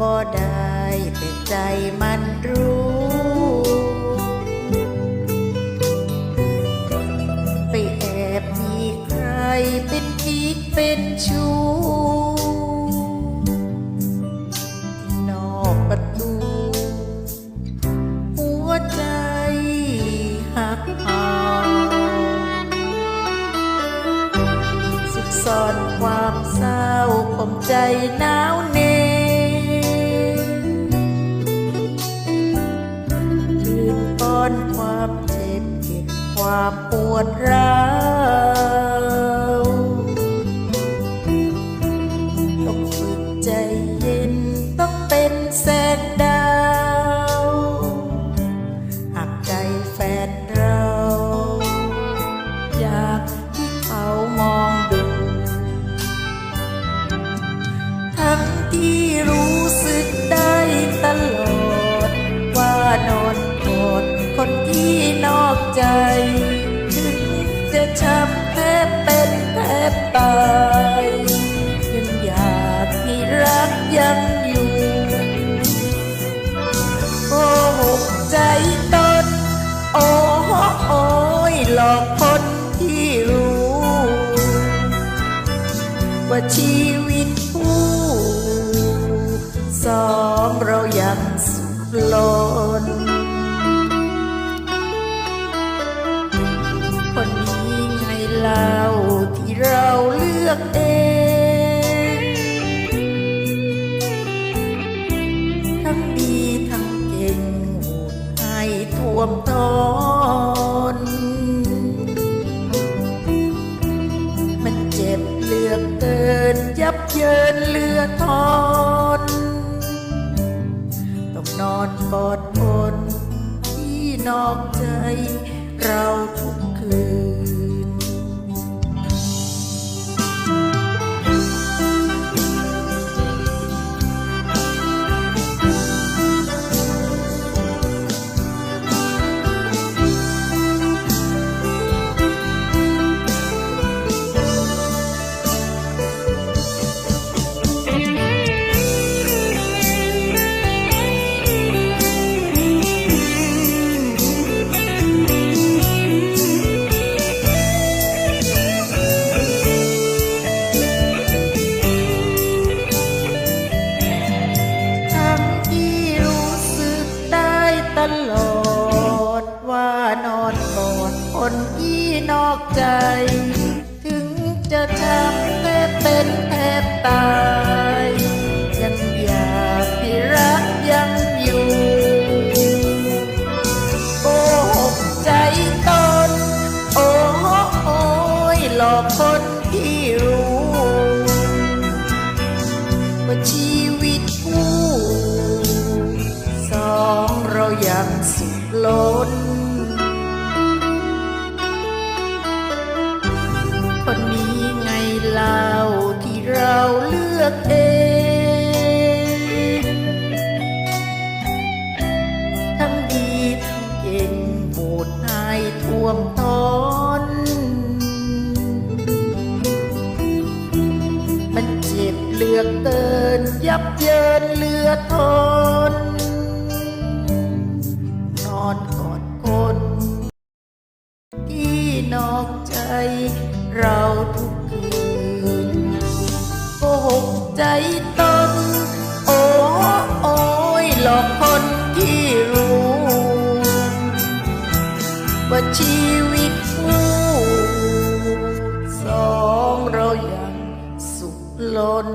บ่ได้แต่ใจมันรู้ ไปแอบมีใครเป็นกิ๊กเป็นชู้ นอกประตู หัวใจหักหอซุกซ่อนความเศร้าของใจหนาวเหน็ ปวดร้าวต้องฝึกใจเย็นต้องเป็นแสงดาวหากใจแฟนเรา อยากที่เขามองดู ทั้งที่รู้สึกได้ตลอด ว่าชีวิตคู่สองเรายังสุขลนคนนี้ไงเล่าที่เราเลือกเองทั้งดีทั้งเก่งให้ท่วมท้น เหลือกเกินยับเยินเลือทอนต้องนอนกอดคนที่นอกใจเราทุกคืนางสุขล้น คนนี้ไงเล่าที่เราเลือกเอง ทั้งดีทั้งเก่งโหดให้ท่วมท้น มันเจ็บเหลือกเกิน ยับเยินเหลือทน อนกอดคนที่นอกใจเราทุกคืนโกหกใจตน โอ้โอ้ยหลอกคนที่รู้ ว่าชีวิตคู่สองเรายังสุขล้น